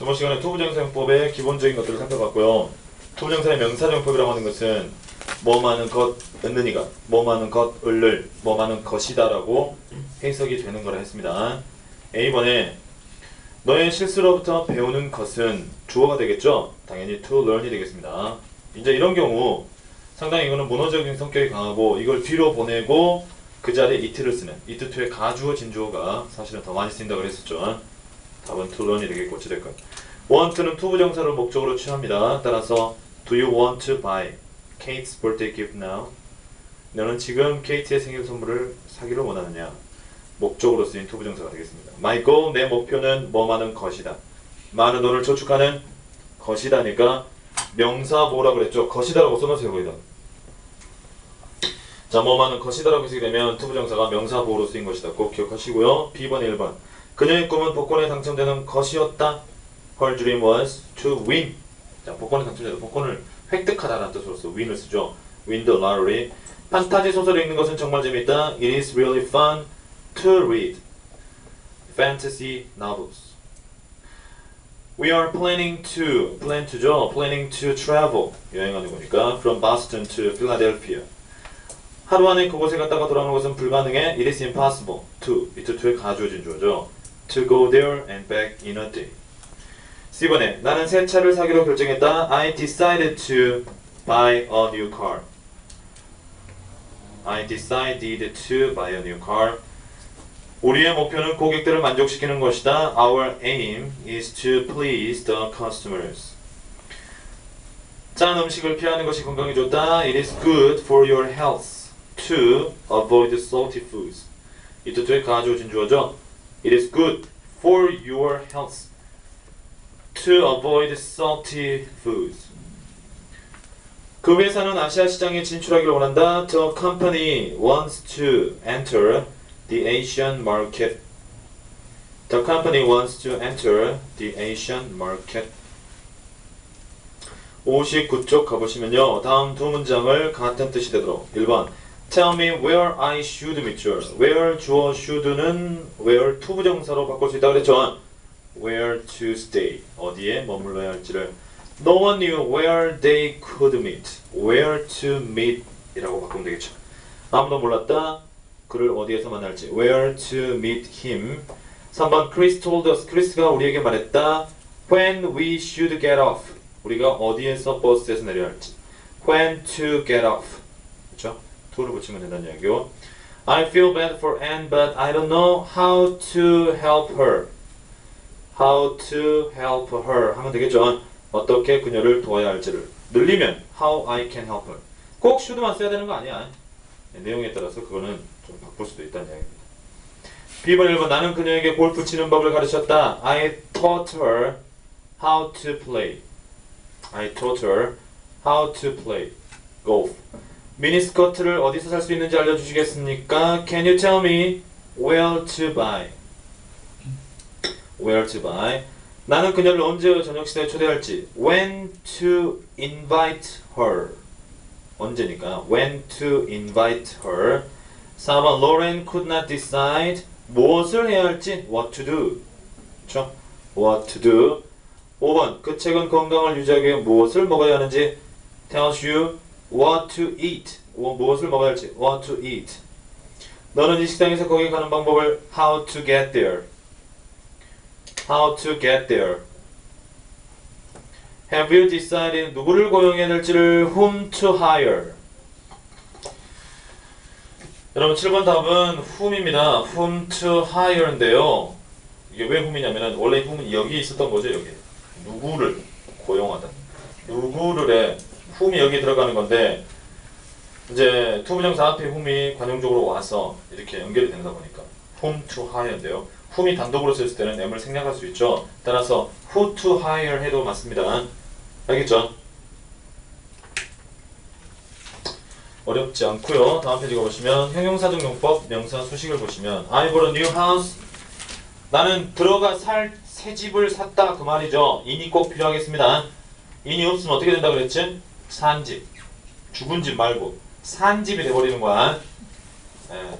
저번 시간에 투부정사용법의 기본적인 것들을 살펴봤고요. 투부정사의 명사정법이라고 하는 것은 뭐 많은 것 은느니가 뭐 많은 것 을를 뭐 많은 것이다라고 해석이 되는 거라 했습니다. A번에 너의 실수로부터 배우는 것은 주어가 되겠죠? 당연히 to learn이 되겠습니다. 이제 이런 경우 상당히 이거는 문어적인 성격이 강하고 이걸 뒤로 보내고 그 자리에 it를 쓰는 it to의 가주어 진주어가 사실은 더 많이 쓰인다고 그랬었죠. 답은 to learn이 되겠고 어찌됐건 want는 to 부정사를 목적으로 취합니다. 따라서 do you want to buy Kate's birthday gift now? 너는 지금 케이트의 생일 선물을 사기를 원하느냐? 목적으로 쓰인 to 부정사가 되겠습니다. My goal, 내 목표는 뭐 많은 것이다. 많은 돈을 저축하는 것이다니까 명사 뭐라 그랬죠? 것이다라고 써놓으세요 거기다. 자, 뭐 많은 것이다라고 쓰게 되면 to 부정사가 명사 보호로 쓰인 것이다. 꼭 기억하시고요. B번 1번. 그녀의 꿈은 복권에 당첨되는 것이었다. Her dream was to win. 자, 복권에 당첨돼서 복권을 획득하다라는 뜻으로서 win을 쓰죠. win the lottery. 판타지 소설을 읽는 것은 정말 재밌다. It is really fun to read fantasy novels. We are planning to plan to죠. planning to travel 여행하는 거니까 from Boston to Philadelphia. 하루 안에 그곳에 갔다가 돌아오는 것은 불가능해. It is impossible to it to의 가주어진 주어죠. To go there and back in a day. C번에 나는 새 차를 사기로 결정했다. I decided to buy a new car. I decided to buy a new car. 우리의 목표는 고객들을 만족시키는 것이다. Our aim is to please the customers. 짠 음식을 피하는 것이 건강에 좋다. It is good for your health to avoid salty foods. 이 뜻의 가주어 진주어죠. It is good for your health to avoid salty foods. 그 회사는 아시아 시장에 진출하기를 원한다. The company wants to enter the Asian market. The company wants to enter the Asian market. 59쪽 가보시면요. 다음 두 문장을 같은 뜻이 되도록 1번 Tell me where I should meet you. Where 주어 should는 where to 부정사로 바꿀 수 있다고 그랬죠. Where to stay. 어디에 머물러야 할지를 No one knew where they could meet. Where to meet 이라고 바꾸면 되겠죠. 아무도 몰랐다. 그를 어디에서 만날지. Where to meet him. 3번 Chris told us. 크리스가 우리에게 말했다. When we should get off. 우리가 어디에서 버스에서 내려야 할지. When to get off. 그렇죠? To를 붙이면 된다는 이야기요. I feel bad for Anne, but I don't know how to help her. How to help her 하면 되겠죠. 어떻게 그녀를 도와야 할지를 늘리면 how I can help her. 꼭 should만 써야 되는 거 아니야. 네, 내용에 따라서 그거는 좀 바꿀 수도 있다는 이야기입니다. B번 1번 나는 그녀에게 골프 치는 법을 가르쳤다. I taught her how to play. I taught her how to play golf. 미니스커트를 어디서 살 수 있는지 알려주시겠습니까? Can you tell me where to buy? Where to buy? 나는 그녀를 언제 저녁 식사에 초대할지. When to invite her? 언제니까. When to invite her? 4번 Lauren could not decide 무엇을 해야 할지. What to do? 그렇죠? What to do? 5번 그 책은 건강을 유지하기 위해 무엇을 먹어야 하는지 tells you what to eat. 뭐, 무엇을 먹어야 할지 what to eat. 너는 이 식당에서 거기 가는 방법을 how to get there. how to get there. Have you decided 누구를 고용해야 될지를 whom to hire? 여러분 7번 답은 whom입니다. whom to hire인데요. 이게 왜 whom이냐면은 원래 whom은 여기 있었던 거죠, 여기. 누구를 고용하다. 누구를 해. Whom이 여기 들어가는 건데 이제 투부정사 앞에 whom이 관용적으로 와서 이렇게 연결이 되다 보니까 whom to hire인데요. whom이 단독으로 썼을 때는 m을 생략할 수 있죠. 따라서 who to hire 해도 맞습니다. 알겠죠? 어렵지 않고요. 다음 페이지 가보시면 형용사적 용법 명사 수식을 보시면 I bought a new house 나는 들어가 살 새 집을 샀다 그 말이죠. 인이 꼭 필요하겠습니다. 인이 없으면 어떻게 된다 그랬지? 산 집. 죽은 집 말고 산 집이 돼버리는 거야. 예,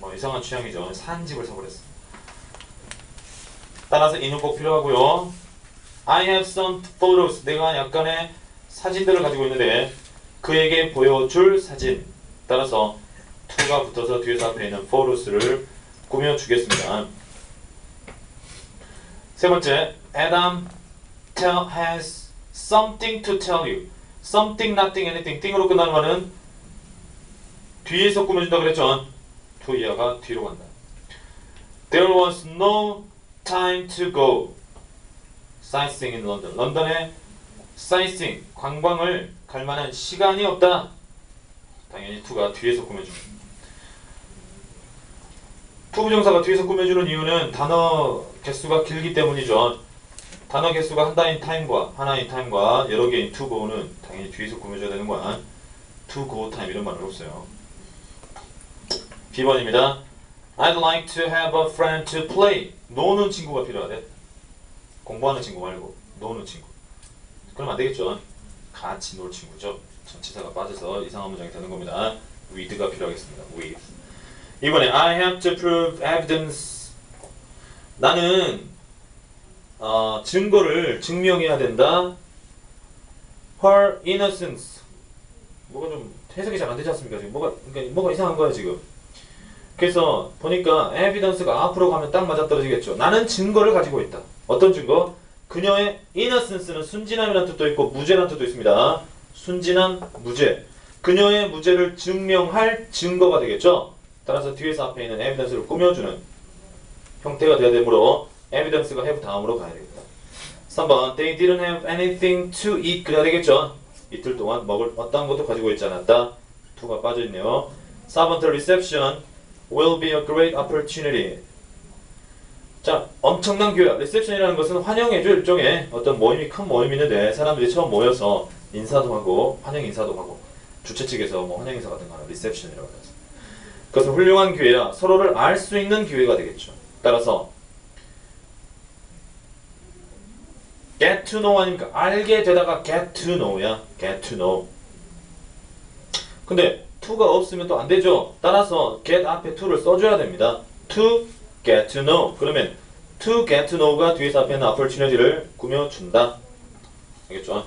뭐 이상한 취향이죠. 산 집을 사버렸어. 따라서 인은 꼭 필요하고요. I have some photos. 내가 약간의 사진들을 가지고 있는데 그에게 보여줄 사진. 따라서 to가 붙어서 뒤에서 앞에 있는 photos를 꾸며주겠습니다. 세 번째, Adam tell has something to tell you. Something, nothing, anything. 띵으로 끝나는 말은 뒤에서 꾸며준다 그랬죠. to 이하가 뒤로 간다. There was no time to go sightseeing in London. 런던에 sightseeing, 관광을 갈 만한 시간이 없다. 당연히 to가 뒤에서 꾸며줍니다. 투부정사가 뒤에서 꾸며주는 이유는 단어 개수가 길기 때문이죠. 단어 개수가 하나인 time과 하나인 time과 여러 개인 to go는 당연히 뒤에서 꾸며줘야 되는 거야. to go time 이런 말을 없어요. B번입니다. I'd like to have a friend to play. 노는 친구가 필요하대. 공부하는 친구 말고 노는 친구. 그럼 안 되겠죠. 같이 놀 친구죠. 전치사가 빠져서 이상한 문장이 되는 겁니다. with가 필요하겠습니다. with. 이번에 I have to prove evidence. 나는 어, 증거를 증명해야 된다. Her innocence. 뭐가 좀 해석이 잘 안 되지 않습니까? 지금 뭐가 그러니까 뭐가 이상한 거야 지금. 그래서 보니까 evidence가 앞으로 가면 딱 맞아떨어지겠죠. 나는 증거를 가지고 있다. 어떤 증거? 그녀의 innocence는 순진함이라는 뜻도 있고 무죄라는 뜻도 있습니다. 순진한 무죄. 그녀의 무죄를 증명할 증거가 되겠죠. 따라서 뒤에서 앞에 있는 evidence를 꾸며주는 형태가 되어야 되므로 evidence가 have 다음으로 가야 되겠다. 3번 They didn't have anything to eat 그래야 되겠죠. 이틀 동안 먹을 어떤 것도 가지고 있지 않았다. 2가 빠져있네요. 4번 The reception will be a great opportunity. 자, 엄청난 교회. 리셉션이라는 것은 환영해줘 일종의 어떤 모임이 큰 모임이 있는데 사람들이 처음 모여서 인사도 하고 환영 인사도 하고 주최 측에서 뭐 환영 인사 같은 거는 리셉션이라고 하죠. 그것은 훌륭한 기회야. 서로를 알 수 있는 기회가 되겠죠. 따라서 get to know 아닙니까? 알게 되다가 get to know야. get to know. 근데 to가 없으면 또 안 되죠. 따라서 get 앞에 to를 써줘야 됩니다. to get to know. 그러면 to get to know가 뒤에서 앞에 있는 opportunity를 꾸며준다. 알겠죠?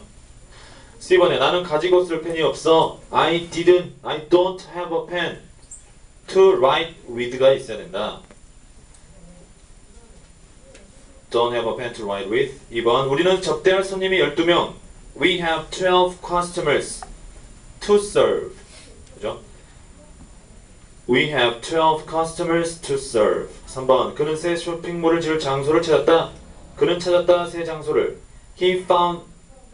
C번에 나는 가지고 쓸 펜이 없어. I didn't, I don't have a pen. to write with가 있어야 된다. Don't have a pen to write with. 2번 우리는 접대할 손님이 12명. We have 12 customers to serve. 그죠? We have 12 customers to serve. 3번 그는 새 쇼핑몰을 지을 장소를 찾았다. 그는 찾았다 새 장소를. He found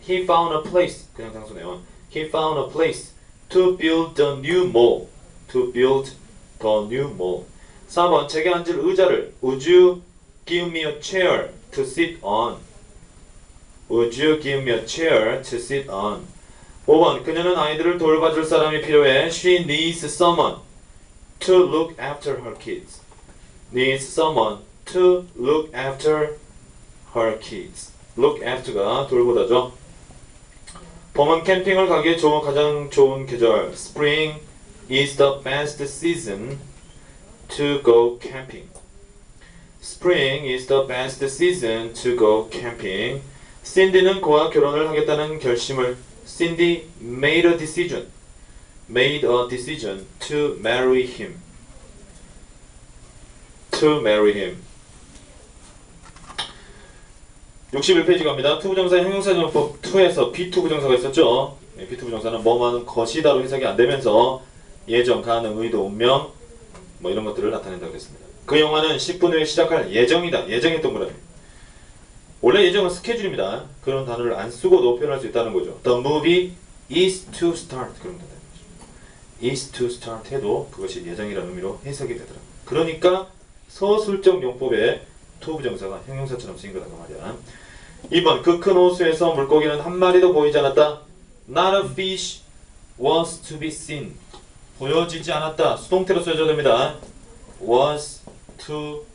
he found a place. 그냥 장소네요. He found a place to build a new mall. To build the new mall. 4번 제게 앉을 의자를 Would you give me a chair to sit on? Would you give me a chair to sit on? 5번 그녀는 아이들을 돌봐줄 사람이 필요해. She needs someone to look after her kids. Needs someone to look after her kids. Look after가 돌보다죠. 봄은 캠핑을 가기에 좋은 가장 좋은 계절. Spring is the best season to go camping. Spring is the best season to go camping. 신디는 그와 결혼을 하겠다는 결심을 Cindy made a decision. made a decision to marry him. to marry him. 61페이지 갑니다. 투부정사 형용사정법 2에서 B2 부정사가 있었죠. 네, B2 부정사는 뭐뭐하는 것이다로 해석이 안 되면서 예정, 가능, 의도, 운명 뭐 이런 것들을 나타낸다고 했습니다. 그 영화는 10분 후에 시작할 예정이다. 예정의 동그라미. 원래 예정은 스케줄입니다. 그런 단어를 안 쓰고도 표현할 수 있다는 거죠. The movie is to start. 그런 거죠. is to start 해도 그것이 예정이라는 의미로 해석이 되더라. 그러니까 서술적 용법에 투부정사가 형용사처럼 쓰인 거다 그 말이야. 2번 그 큰 호수에서 물고기는 한 마리도 보이지 않았다. Not a fish was to be seen. 보여지지 않았다. 수동태로 써줘야 됩니다. Was to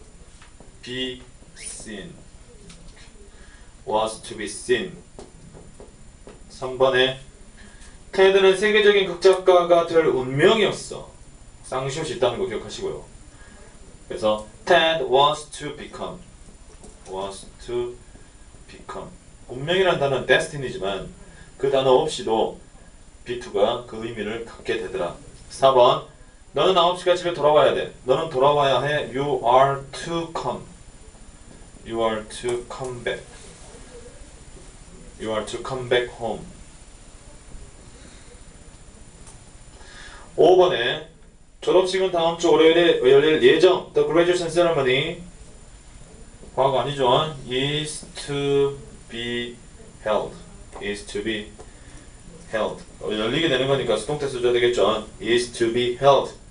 be seen. was to be seen. 3번에 테드는 세계적인 극작가가 될 운명이었어. 쌍시옷이 있다는 거 기억하시고요. 그래서 Ted was to become was to become 운명이라는 단어는 destiny지만 그 단어 없이도 B2가 그 의미를 갖게 되더라. 4번 너는 9시까지 집에 돌아와야 돼. 너는 돌아와야 해. You are to come. You are to come back. You are to come back home. 5번에 졸업식은 다음 주 월요일에 열릴 예정. The graduation ceremony. 과거 아니죠. is to be held. is to be held. 어, 열리게 되는 거니까 수동태 써줘야 되겠죠. is to be held.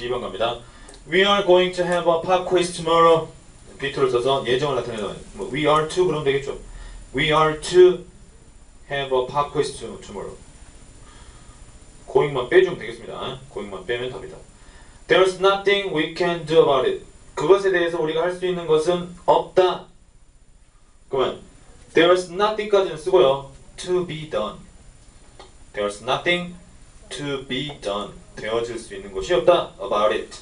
B번 갑니다. We are going to have a pop quiz tomorrow. B2를 써서 예정을 나타내는 뭐, We are to 그러면 되겠죠. We are to have a pop quiz to- tomorrow. going만 빼주면 되겠습니다. going만 빼면 답이다. There's nothing we can do about it. 그것에 대해서 우리가 할 수 있는 것은 없다. 그러면 There's nothing까지는 쓰고요. To be done. There's nothing to be done. 되어질 수 있는 것이 없다. About it.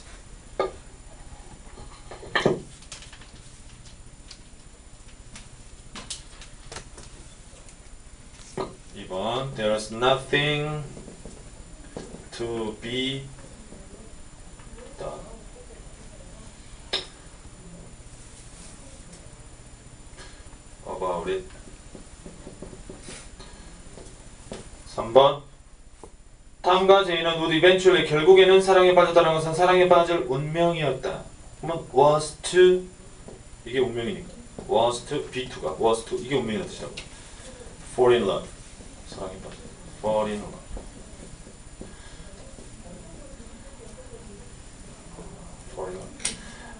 이번 There's nothing to be done. About it. 3번 탐과 제이는 would eventually 결국에는 사랑에 빠졌다는 것은 사랑에 빠질 운명이었다. 그러면 was to 이게 운명이니까 was to B2가 was to 이게 운명이라는 뜻이라고. fall in love 사랑에 빠져 fall in love fall in love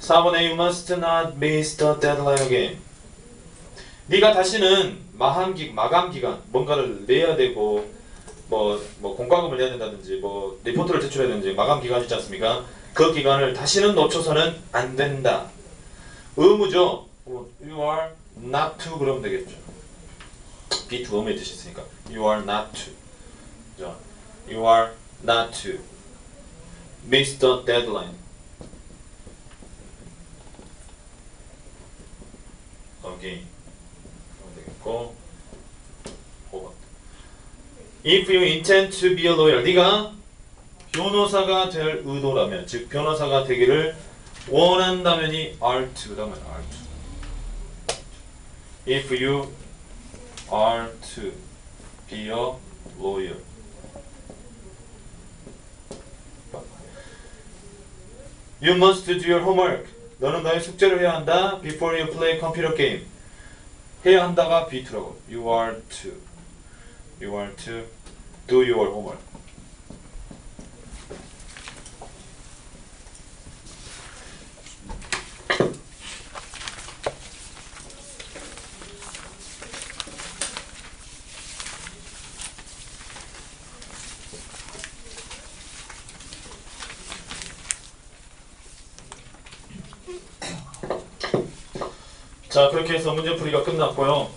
4번에 you must not miss the deadline again 네가 다시는 마감 기 마감 기간 뭔가를 내야 되고 뭐, 뭐 공과금을 내야 된다든지 뭐 리포트를 제출해야 되는지 마감 기간 있지 않습니까? 그 기간을 다시는 놓쳐서는 안 된다. 의무죠. 어, You are not to 그러면 되겠죠. B2 의무의 뜻이 있으니까 You are not to. 그죠? You are not to miss the deadline. again. 되겠고 5번. If you intend to be a lawyer, 네가 변호사가 될 의도라면, 즉 변호사가 되기를 원한다면이 are to 다음에 are to. If you are to be a lawyer. You must do your homework. 너는 너의 숙제를 해야 한다. Before you play computer game. 해야 한다가 B2라고. You are to. You are to do your homework. 자 그렇게 해서 문제풀이가 끝났고요.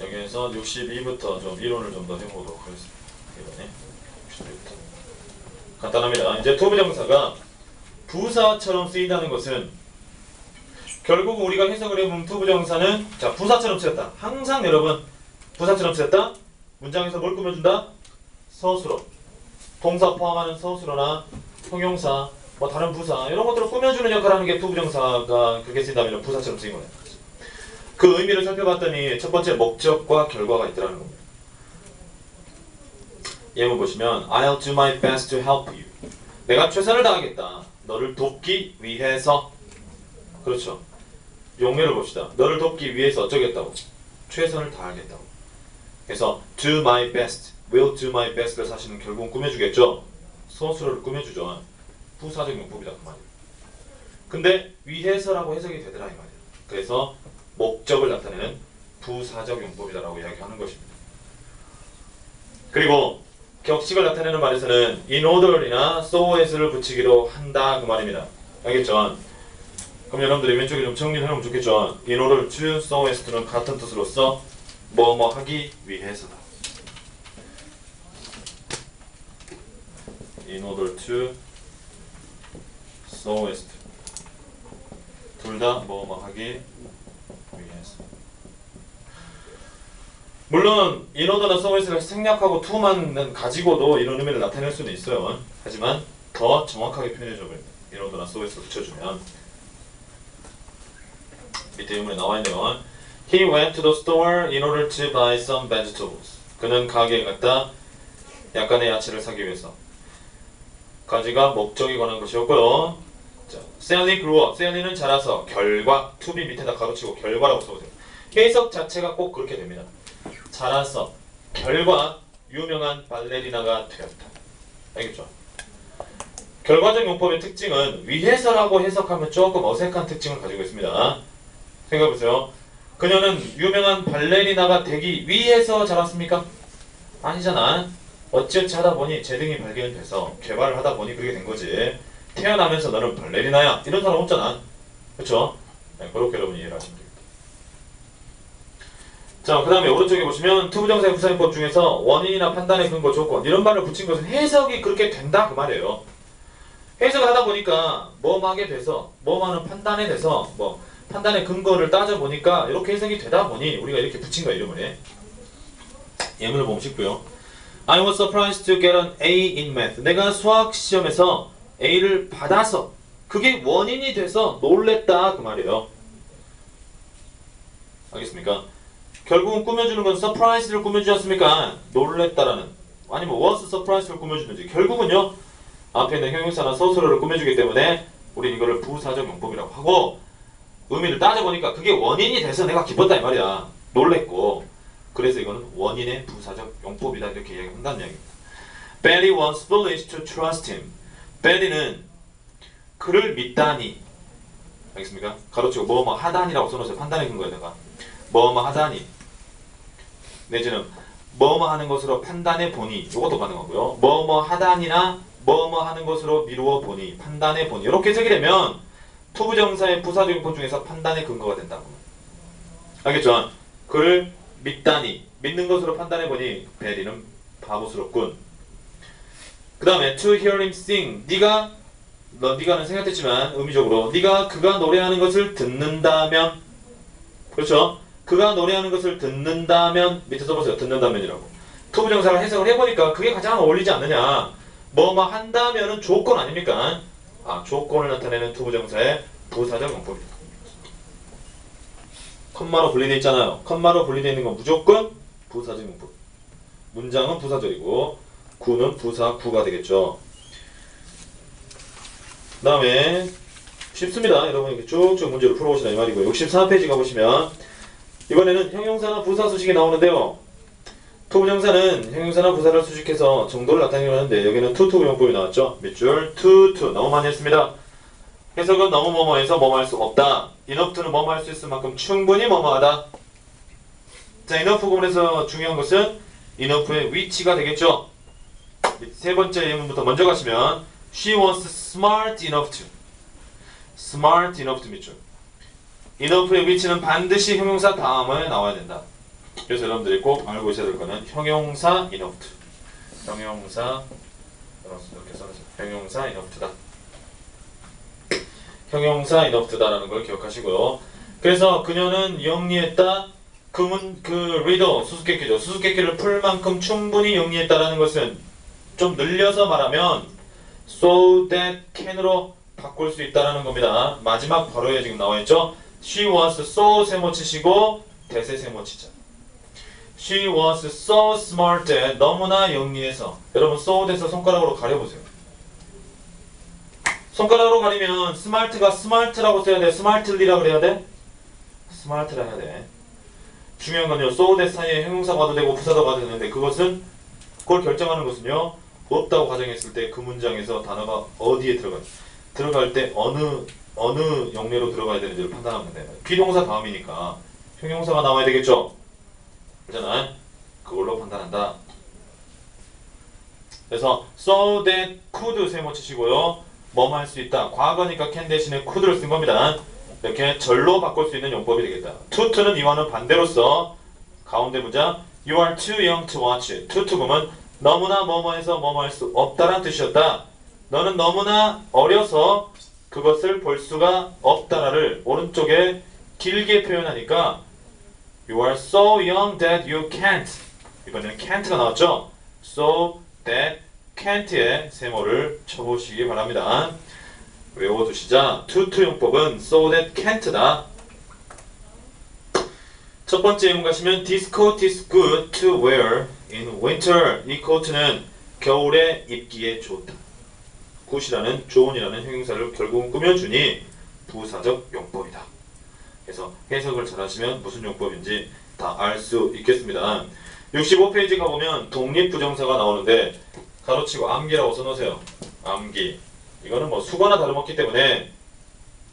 여기에서 62부터 좀 이론을 좀 더 해보도록 하겠습니다. 이번에 62부터 간단합니다. 이제 투부정사가 부사처럼 쓰인다는 것은 결국 우리가 해석을 해보면 투부정사는 자 부사처럼 쓰였다. 항상 여러분 부사처럼 쓰였다. 문장에서 뭘 꾸며준다? 서술어. 동사 포함하는 서술어나 형용사, 뭐 다른 부사 이런 것들을 꾸며주는 역할을 하는 게 투부정사가 그렇게 쓰인다면 부사처럼 쓰인 거예요. 그 의미를 살펴봤더니 첫 번째 목적과 결과가 있더라는 겁니다. 예문 보시면 I'll do my best to help you. 내가 최선을 다하겠다. 너를 돕기 위해서. 그렇죠. 용례를 봅시다. 너를 돕기 위해서 어쩌겠다고. 최선을 다하겠다고. 그래서 do my best, will do my best를 사실은 결국은 꾸며주겠죠. 소수를 꾸며주죠. 부사적 용법이다 그 말이에요. 근데 위해서라고 해석이 되더라 이 말이에요. 그래서 목적을 나타내는 부사적 용법이다라고 이야기하는 것입니다. 그리고 격식을 나타내는 말에서는 in order이나 so as를 붙이기로 한다 그 말입니다. 알겠죠? 그럼 여러분들이 왼쪽에 좀 정리를 해놓으면 좋겠죠? in order to, so as to는 같은 뜻으로서 뭐뭐 하기 위해서다. in order to, so as to 둘둘다 뭐뭐 하기 위해서. 물론 인어도나 서비스를 생략하고 to만 가지고도 이런 의미를 나타낼 수는 있어요. 하지만 더 정확하게 표현해줘 버립니다. 인어도나 서비스를 붙여주면 밑에 의문에 나와 있네요. He went to the store in order to buy some vegetables. 그는 가게에 갔다 약간의 야채를 사기 위해서. 가지가 목적에 관한 것이었고요. 자, Sally grew up. Sally는 자라서 결과 to be 밑에다 가로치고 결과라고 써보세요. 해석 자체가 꼭 그렇게 됩니다. 자라서 결과 유명한 발레리나가 되었다. 알겠죠? 결과적 용법의 특징은 위해서라고 해석하면 조금 어색한 특징을 가지고 있습니다. 생각해보세요. 그녀는 유명한 발레리나가 되기 위해서 자랐습니까? 아니잖아. 어찌어찌 하다 보니 재능이 발견돼서 개발을 하다 보니 그렇게 된 거지. 태어나면서 너는 발레리나야. 이런 사람 없잖아. 그렇죠? 네, 그렇게 여러분 이해를 하시면 됩니다. 자, 그 다음에 오른쪽에 보시면 투부정사의 부사용법 중에서 원인이나 판단의 근거, 조건 이런 말을 붙인 것은 해석이 그렇게 된다 그 말이에요. 해석을 하다 보니까 뭐뭐 하게 돼서 뭐뭐하는 판단에 대해서 뭐 판단의 근거를 따져 보니까 이렇게 해석이 되다 보니 우리가 이렇게 붙인 거야 이름을. 예문을 보면 쉽고요. I was surprised to get an A in math. 내가 수학 시험에서 A를 받아서 그게 원인이 돼서 놀랬다 그 말이에요. 알겠습니까? 결국은 꾸며주는 건 surprise를 꾸며주지 않습니까? 놀랬다라는. 아니면 was surprise를 꾸며주는지. 결국은요 앞에 있는 형용사나 서술어를 꾸며주기 때문에 우리 이거를 부사적 용법이라고 하고 의미를 따져보니까 그게 원인이 돼서 내가 기뻤다 이 말이야. 놀랬고. 그래서 이거는 원인의 부사적 용법이다 이렇게 이야기한다는 이야기입니다. Betty was foolish to trust him. Betty는 그를 믿다니. 알겠습니까? 가로치고 뭐뭐 하다니라고 써놓으세요. 판단의 근거에다가. 뭐뭐 하다니 내지는 뭐뭐 하는 것으로 판단해 보니 이것도 가능하고요 뭐뭐 하다니나 뭐뭐 하는 것으로 미루어 보니 판단해 보니 이렇게 해석이 되면 투부정사의 부사적 용법 중에서 판단의 근거가 된다고 알겠죠? 그를 믿다니 믿는 것으로 판단해 보니 베리는 바보스럽군 그 다음에 to hear him sing 네가 너 네가는 생각했지만 의미적으로 네가 그가 노래하는 것을 듣는다면 그렇죠? 그가 노래하는 것을 듣는다면 밑에 써보세요 듣는다면이라고. 투부정사를 해석을 해보니까 그게 가장 어울리지 않느냐. 뭐뭐 한다면은 조건 아닙니까? 아 조건을 나타내는 투부정사의 부사적 용법입니다. 컴마로 분리되어 있잖아요. 컴마로 분리되어 있는 건 무조건 부사적 용법. 문장은 부사절이고 구는 부사 구가 되겠죠. 그 다음에 쉽습니다. 여러분 이렇게 쭉쭉 문제를 풀어보시라 이 말이고 64페이지 가보시면 이번에는 형용사나 부사 수식이 나오는데요. 투부정사는 형용사나 부사를 수식해서 정도를 나타내려 하는데 여기는 투투 용법이 나왔죠. 밑줄 투투 너무 많이 했습니다. 해석은 너무 뭐뭐해서 뭐뭐 할 수 없다. 인업투는 뭐뭐 할 수 있을 만큼 충분히 뭐뭐하다. 자 인업 부분에서 중요한 것은 인업의 위치가 되겠죠. 세 번째 예문부터 먼저 가시면 She was smart enough to. smart enough to 밑줄. Enough의 위치는 반드시 형용사 다음에 나와야 된다. 그래서 여러분들이 꼭 알고 있어야 될 거는 형용사 to. 형용사 이렇게 써주세요. 형용사 to다. 형용사 to다라는 걸 기억하시고요. 그래서 그녀는 영리했다. 그문 그 리더 수수께끼죠. 수수께끼를 풀 만큼 충분히 영리했다라는 것은 좀 늘려서 말하면 so that can으로 바꿀 수 있다라는 겁니다. 마지막 바로에 지금 나와 있죠. She was so 세모 치시고 대세 세모 치자. She was so smart that 너무나 영리해서 여러분 so 대서 손가락으로 가려보세요. 손가락으로 가리면 스마트가 스마트라고 써야 돼. 스마트리라 그래야 돼. 스마트라 해야 돼. 중요한 건요. so that 사이에 형용사 가도 되고 부사도 가도 되는데 그것은 그걸 결정하는 것은요. 없다고 가정했을 때 그 문장에서 단어가 어디에 들어가 들어갈 때 어느 어느 영내로 들어가야 되는지를 판단하면 돼요. 비동사 다음이니까 형용사가 나와야 되겠죠. 그잖아. 그걸로 판단한다. 그래서 so that could 세모 치시고요. 뭐뭐 할 수 있다. 과거니까 can 대신에 could를 쓴 겁니다. 이렇게 절로 바꿀 수 있는 용법이 되겠다. to to는 이와는 반대로서 가운데 문장 You are too young to watch to to 보면 너무나 뭐뭐해서 뭐뭐 할 수 없다란 뜻이었다. 너는 너무나 어려서 그것을 볼 수가 없다를 오른쪽에 길게 표현하니까 You are so young that you can't 이번에는 can't가 나왔죠? So that can't의 세모를 쳐보시기 바랍니다. 외워두시자 투투 용법은 so that can't다. 첫 번째 예문 가시면 This coat is good to wear in winter. 이 코트는 겨울에 입기에 좋다. 굿이라는 좋은이라는 형용사를 결국은 꾸며주니 부사적 용법이다. 그래서 해석을 잘하시면 무슨 용법인지 다 알 수 있겠습니다. 65페이지 가보면 독립부정사가 나오는데 가로치고 암기라고 써놓으세요. 암기. 이거는 뭐 수거나 다름없기 때문에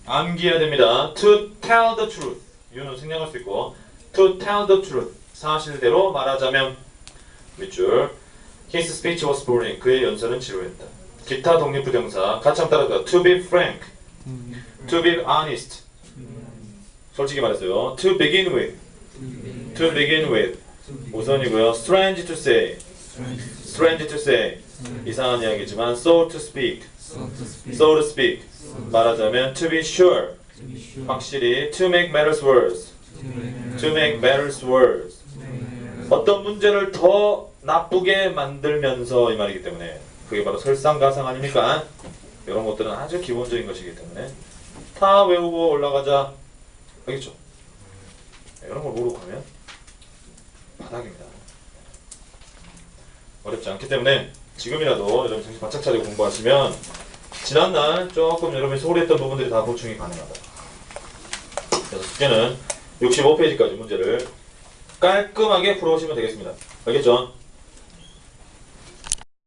암기해야 됩니다. To tell the truth. 이유는 생략할 수 있고 To tell the truth. 사실대로 말하자면 밑줄 His speech was boring. 그의 연설은 지루했다. 기타 독립부정사 같이 한번 따라가 To be frank. To be honest. 솔직히 말해서요. To begin with. To begin with. 우선이고요. Strange to say. Strange to say. 이상한 이야기지만 so to speak. So to speak. 말하자면 to be sure. 확실히 to make matters worse. To make matters worse. 어떤 문제를 더 나쁘게 만들면서 이 말이기 때문에 그게 바로 설상가상 아닙니까? 이런 것들은 아주 기본적인 것이기 때문에 다 외우고 올라가자. 알겠죠? 네, 이런 걸 모르고 가면 바닥입니다. 어렵지 않기 때문에 지금이라도 여러분 정신 바짝 차리고 공부하시면 지난날 조금 여러분이 소홀했던 부분들이 다 보충이 가능하다. 그래서 숙제는 65페이지까지 문제를 깔끔하게 풀어오시면 되겠습니다. 알겠죠?